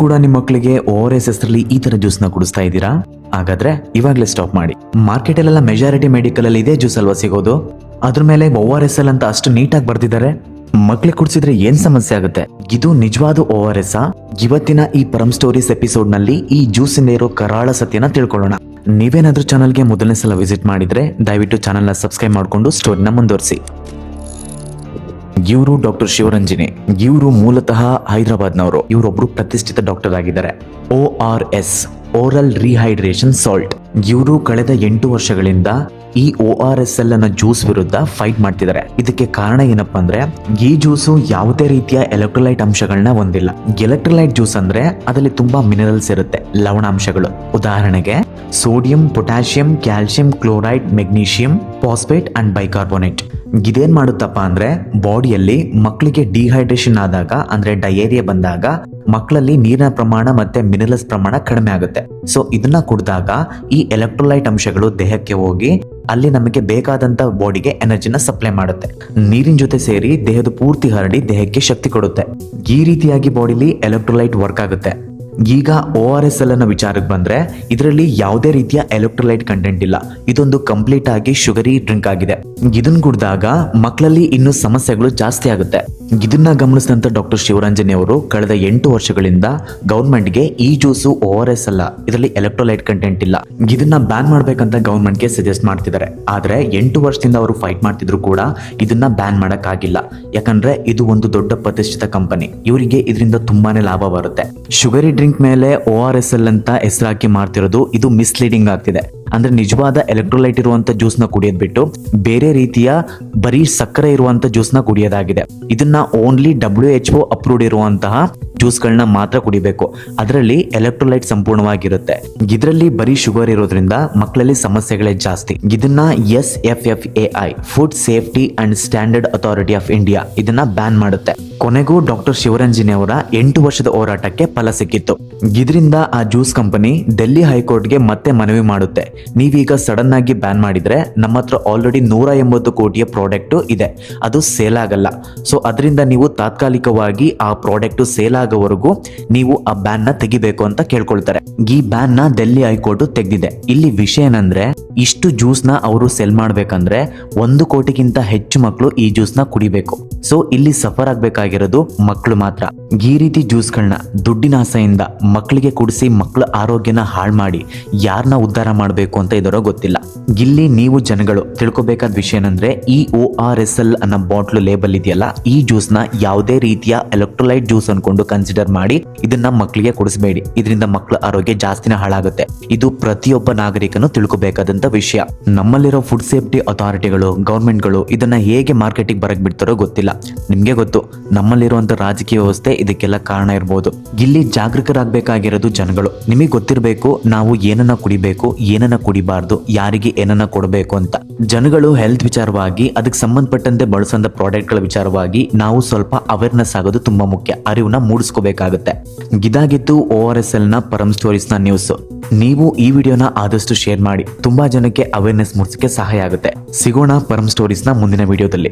ಕೂಡ ನಿಮ್ಮ ಮಕ್ಕಳಿಗೆ ಆರ್ ಎಸ್ ಹೆಸರಲ್ಲಿ ಈ ತರ ಜ್ಯೂಸ್ನ ಕುಡಿಸ್ತಾ ಇದ್ದೀರಾ? ಹಾಗಾದ್ರೆ ಇವಾಗ್ಲೇ ಸ್ಟಾಪ್ ಮಾಡಿ. ಮಾರ್ಕೆಟ್ ಅಲ್ಲೆಲ್ಲ ಮೆಜಾರಿಟಿ ಮೆಡಿಕಲ್ ಅಲ್ಲಿ ಇದೇ ಜ್ಯೂಸ್ ಅಲ್ವಾ ಸಿಗೋದು? ಅದ್ರ ಮೇಲೆ ಓ ಆರ್ ಎಸ್ ಎಲ್ ಅಂತ ಅಷ್ಟು ನೀಟಾಗಿ ಬರ್ದಿದ್ದಾರೆ? ಮಕ್ಳಿಗೆ ಕುಡಿಸಿದ್ರೆ ಏನ್ ಸಮಸ್ಯೆ ಆಗುತ್ತೆ? ಇದು ನಿಜವಾದ ಓ ಆರ್ ಎಸ್ ಇವತ್ತಿನ ಈ ಪರಂ ಸ್ಟೋರೀಸ್ ಎಪಿಸೋಡ್ನಲ್ಲಿ ಈ ಜ್ಯೂಸಿಂದ ಇರೋ ಕರಾಳ ಸತ್ಯನ ತಿಳ್ಕೊಳ್ಳೋಣ. ನೀವೇನಾದ್ರೂ ಚಾನಲ್ಗೆ ಮೊದಲನೇ ಸಲ ವಿಸಿಟ್ ಮಾಡಿದ್ರೆ ದಯವಿಟ್ಟು ಚಾನಲ್ನ ಸಬ್ಸ್ಕ್ರೈಬ್ ಮಾಡಿಕೊಂಡು ಸ್ಟೋರಿನ ಮುಂದುವರಿಸಿ. ಇವರು ಡಾಕ್ಟರ್ ಶಿವರಂಜನಿ, ಇವರು ಮೂಲತಃ ಹೈದರಾಬಾದ್ನವರು. ಇವರೊಬ್ರು ಪ್ರತಿಷ್ಠಿತ ಡಾಕ್ಟರ್ ಆಗಿದ್ದಾರೆ. O R S, oral rehydration salt. ಇವರು ಕಳೆದ ಎಂಟು ವರ್ಷಗಳಿಂದ ಈ ಒ ಆರ್ ಎಸ್ ಎಲ್ ಅನ್ನ ಜ್ಯೂಸ್ ವಿರುದ್ಧ ಫೈಟ್ ಮಾಡ್ತಿದ್ದಾರೆ. ಇದಕ್ಕೆ ಕಾರಣ ಏನಪ್ಪಾ ಅಂದ್ರೆ, ಈ ಜ್ಯೂಸು ಯಾವುದೇ ರೀತಿಯ ಎಲೆಕ್ಟ್ರೋಲೈಟ್ ಅಂಶಗಳನ್ನ ಹೊಂದಿಲ್ಲ. ಎಲೆಕ್ಟ್ರೋಲೈಟ್ ಜ್ಯೂಸ್ ಅಂದ್ರೆ ಅದರಲ್ಲಿ ತುಂಬಾ ಮಿನರಲ್ಸ್ ಇರುತ್ತೆ, ಲವಣಾಂಶಗಳು. ಉದಾಹರಣೆಗೆ, sodium, potassium calcium chloride, magnesium, phosphate and bicarbonate. ಇದೇನ್ ಮಾಡುತ್ತಪ್ಪ ಅಂದ್ರೆ ಬಾಡಿಯಲ್ಲಿ ಮಕ್ಕಳಿಗೆ ಡಿಹೈಡ್ರೇಷನ್ ಆದಾಗ, ಅಂದ್ರೆ ಡಯೇರಿಯಾ ಬಂದಾಗ ಮಕ್ಕಳಲ್ಲಿ ನೀರಿನ ಪ್ರಮಾಣ ಮತ್ತೆ ಮಿನರಲ್ಸ್ ಪ್ರಮಾಣ ಕಡಿಮೆ ಆಗುತ್ತೆ. ಸೊ ಇದನ್ನ ಕುಡಿದಾಗ ಈ ಎಲೆಕ್ಟ್ರೋಲೈಟ್ ಅಂಶಗಳು ದೇಹಕ್ಕೆ ಹೋಗಿ ಅಲ್ಲಿ ನಮಗೆ ಬೇಕಾದಂತ ಬಾಡಿಗೆ ಎನರ್ಜಿನ ಸಪ್ಲೈ ಮಾಡುತ್ತೆ. ನೀರಿನ ಜೊತೆ ಸೇರಿ ದೇಹದ ಪೂರ್ತಿ ಹರಡಿ ದೇಹಕ್ಕೆ ಶಕ್ತಿ ಕೊಡುತ್ತೆ. ಈ ರೀತಿಯಾಗಿ ಬಾಡಿಲಿ ಎಲೆಕ್ಟ್ರೋಲೈಟ್ ವರ್ಕ್ ಆಗುತ್ತೆ. ಈಗ ಒ ಆರ್ ಎಸ್ ಎಲ್ ಅನ್ನ ವಿಚಾರಕ್ಕೆ ಬಂದರೆ, ಇದರಲ್ಲಿ ಯಾವುದೇ ರೀತಿಯ ಎಲೆಕ್ಟ್ರೋಲೈಟ್ ಕಂಟೆಂಟ್ ಇಲ್ಲ. ಇದೊಂದು ಕಂಪ್ಲೀಟ್ ಆಗಿ ಶುಗರಿ ಡ್ರಿಂಕ್ ಆಗಿದೆ. ಇದನ್ನು ಕುಡಿದಾಗ ಮಕ್ಕಳಲ್ಲಿ ಇನ್ನೂ ಸಮಸ್ಯೆಗಳು ಜಾಸ್ತಿ ಆಗುತ್ತೆ. ಇದನ್ನ ಗಮನಿಸಿದಂತ ಡಾಕ್ಟರ್ ಶಿವರಂಜನಿ ಅವರು ಕಳೆದ ಎಂಟು ವರ್ಷಗಳಿಂದ ಗೌರ್ಮೆಂಟ್ಗೆ ಈ ಜ್ಯೂಸು ಒ ಆರ್ ಎಸ್ ಅಲ್ಲ, ಇದರಲ್ಲಿ ಎಲೆಕ್ಟ್ರೋಲೈಟ್ ಕಂಟೆಂಟ್ ಇಲ್ಲ. ಇದನ್ನ ಬ್ಯಾನ್ ಮಾಡ್ಬೇಕಂತ ಗೌರ್ಮೆಂಟ್ಗೆ ಸಜೆಸ್ಟ್ ಮಾಡ್ತಿದ್ದಾರೆ. ಆದ್ರೆ ಎಂಟು ವರ್ಷದಿಂದ ಅವರು ಫೈಟ್ ಮಾಡ್ತಿದ್ರು ಕೂಡ ಇದನ್ನ ಬ್ಯಾನ್ ಮಾಡೋಕ್ಕಾಗಿಲ್ಲ. ಯಾಕಂದ್ರೆ ಇದು ಒಂದು ದೊಡ್ಡ ಪ್ರತಿಷ್ಠಿತ ಕಂಪನಿ ಇವರಿಗೆ ಇದರಿಂದ ತುಂಬಾನೇ ಲಾಭ ಬರುತ್ತೆ. ಶುಗರಿ ಡ್ರಿಂಕ್ ಮೇಲೆ ಒ ಆರ್ ಎಸ್ ಎಲ್ ಅಂತ ಹೆಸರಾಕಿ ಮಾಡ್ತಿರೋದು, ಇದು ಮಿಸ್ಲೀಡಿಂಗ್ ಆಗ್ತಿದೆ. ಅಂದ್ರೆ ನಿಜವಾದ ಎಲೆಕ್ಟ್ರೋಲೈಟ್ ಇರುವಂತ ಜ್ಯೂಸ್ನ ಕುಡಿಯೋದ್ ಬಿಟ್ಟು ಬೇರೆ ರೀತಿಯ ಬರೀ ಸಕ್ಕರೆ ಇರುವಂತ ಜ್ಯೂಸ್ನ ಕುಡಿಯೋದಾಗಿದೆ. ಇದನ್ನ only W H O approved ಇರುವಂತಹ ಜ್ಯೂಸ್ಗಳನ್ನ ಮಾತ್ರ ಕುಡಿಬೇಕು. ಅದರಲ್ಲಿ ಎಲೆಕ್ಟ್ರೋಲೈಟ್ ಸಂಪೂರ್ಣವಾಗಿರುತ್ತೆ. ಇದರಲ್ಲಿ ಬರೀ ಶುಗರ್ ಇರೋದ್ರಿಂದ ಮಕ್ಕಳಲ್ಲಿ ಸಮಸ್ಯೆಗಳೇ ಜಾಸ್ತಿ. ಇದನ್ನ S F F A I food safety and standard authority of India ಇದನ್ನ ಬ್ಯಾನ್ ಮಾಡುತ್ತೆ. ಕೊನೆಗೂ ಡಾಕ್ಟರ್ ಶಿವರಂಜನಿ ಅವರ ಎಂಟು ವರ್ಷದ ಹೋರಾಟಕ್ಕೆ ಫಲ ಸಿಕ್ಕಿತ್ತು. ಇದರಿಂದ ಆ ಜ್ಯೂಸ್ ಕಂಪನಿ ಡೆಲ್ಲಿ ಹೈಕೋರ್ಟ್ಗೆ ಮತ್ತೆ ಮನವಿ ಮಾಡುತ್ತೆ. ನೀವೀಗ ಸಡನ್ ಆಗಿ ಬ್ಯಾನ್ ಮಾಡಿದ್ರೆ ನಮ್ಮ ಹತ್ರ ಆಲ್ರೆಡಿ ನೂರ ಎಂಬತ್ತು ಕೋಟಿಯ ಪ್ರಾಡಕ್ಟ್ ಇದೆ. ಅದು ಸೇಲ್ ಆಗಲ್ಲ. ಸೊ ಅದರಿಂದ ನೀವು ತಾತ್ಕಾಲಿಕವಾಗಿ ಆ ಪ್ರಾಡಕ್ಟ್ ಸೇಲ್ ಆಗೋವರೆಗೂ ನೀವು ಆ ಬ್ಯಾನ್ನ ತೆಗಿಬೇಕು ಅಂತ ಕೇಳ್ಕೊಳ್ತಾರೆ. ಈ ಬ್ಯಾನ್ನ ಡೆಲ್ಲಿ ಹೈಕೋರ್ಟ್ ತೆಗೆದಿದೆ. ಇಲ್ಲಿ ವಿಷಯ ಏನಂದ್ರೆ, ಇಷ್ಟು ಜ್ಯೂಸ್ನ ಅವರು ಸೆಲ್ ಮಾಡ್ಬೇಕಂದ್ರೆ ಒಂದು ಕೋಟಿಗಿಂತ ಹೆಚ್ಚು ಮಕ್ಕಳು ಈ ಜ್ಯೂಸ್ನ ಕುಡಿಬೇಕು. ಸೊ ಇಲ್ಲಿ ಸಫರ್ ಆಗ್ಬೇಕಾಗಿರೋದು ಮಕ್ಕಳು ಮಾತ್ರ. ಈ ರೀತಿ ಜ್ಯೂಸ್ಗಳನ್ನ ದುಡ್ಡಿನ ಆಸೆಯಿಂದ ಮಕ್ಕಳಿಗೆ ಕುಡಿಸಿ ಮಕ್ಕಳ ಆರೋಗ್ಯನ ಹಾಳು ಮಾಡಿ ಯಾರನ್ನ ಉದ್ಧಾರ ಮಾಡಬೇಕು ಅಂತ ಇದರೋ ಗೊತ್ತಿಲ್ಲ. ಇಲ್ಲಿ ನೀವು ಜನಗಳು ತಿಳ್ಕೊಬೇಕಾದ ವಿಷಯ ಏನಂದ್ರೆ ಈ ಓ ಆರ್ ಎಸ್ ಎಲ್ ಅನ್ನೋ ಬಾಟ್ಲು ಲೇಬಲ್ ಇದೆಯಲ್ಲ, ಈ ಜ್ಯೂಸ್ನ ಯಾವುದೇ ರೀತಿಯ ಎಲೆಕ್ಟ್ರೋಲೈಟ್ ಜ್ಯೂಸ್ ಅನ್ಕೊಂಡು ಕನ್ಸಿಡರ್ ಮಾಡಿ ಇದನ್ನ ಮಕ್ಕಳಿಗೆ ಕುಡಿಸಬೇಡಿ. ಇದರಿಂದ ಮಕ್ಕಳ ಆರೋಗ್ಯ ಜಾಸ್ತಿನ ಹಾಳಾಗುತ್ತೆ. ಇದು ಪ್ರತಿಯೊಬ್ಬ ನಾಗರಿಕನು ತಿಳ್ಕೊಬೇಕಾದಂತ ವಿಷಯ. ನಮ್ಮಲ್ಲಿರೋ ಫುಡ್ ಸೇಫ್ಟಿ ಅಥಾರಿಟಿಗಳು ಗೌರ್ಮೆಂಟ್ಗಳು ಇದನ್ನ ಹೇಗೆ ಮಾರ್ಕೆಟಿಗೆ ಬರಕ್ ಬಿಡ್ತಾರೋ ಗೊತ್ತಿಲ್ಲ. ನಿಮ್ಗೆ ಗೊತ್ತು, ನಮ್ಮಲ್ಲಿರುವಂತ ರಾಜಕೀಯ ವ್ಯವಸ್ಥೆ ಇದಕ್ಕೆಲ್ಲ ಕಾರಣ ಇರ್ಬೋದು. ಇಲ್ಲಿ ಜಾಗೃತರಾಗಬೇಕಾಗಿರೋದು ಜನಗಳು. ನಿಮಗೆ ಗೊತ್ತಿರಬೇಕು, ನಾವು ಏನನ್ನ ಕುಡಿಬೇಕು, ಏನನ್ನ ಕುಡಿಬಾರ್ದು, ಯಾರಿಗೆ ಏನನ್ನ ಕೊಡಬೇಕು ಅಂತ. ಜನಗಳು ಹೆಲ್ತ್ ವಿಚಾರವಾಗಿ, ಅದಕ್ಕೆ ಸಂಬಂಧಪಟ್ಟಂತೆ ಬಳಸಂತ ಪ್ರಾಡಕ್ಟ್ಗಳ ವಿಚಾರವಾಗಿ, ನಾವು ಸ್ವಲ್ಪ ಅವೇರ್ನೆಸ್ ಆಗೋದು ತುಂಬಾ ಮುಖ್ಯ. ಅರಿವನ್ನ ಮೂಡಿಸ್ಕೋಬೇಕಾಗುತ್ತೆ. ಇದಾಗಿತ್ತು ಓ ಆರ್ ಎಸ್ ಎಲ್ನ ಪರಂ ಸ್ಟೋರೀಸ್ನ ನ್ಯೂಸ್ ನೀವು ಈ ವಿಡಿಯೋನ ಆದಷ್ಟು ಶೇರ್ ಮಾಡಿ. ತುಂಬಾ ಜನಕ್ಕೆ ಅವೇರ್ನೆಸ್ ಮೂಡಿಸಕ್ಕೆ ಸಹಾಯ ಆಗುತ್ತೆ. ಸಿಗೋಣ ಪರಂ ಸ್ಟೋರೀಸ್ನ ಮುಂದಿನ ವಿಡಿಯೋದಲ್ಲಿ.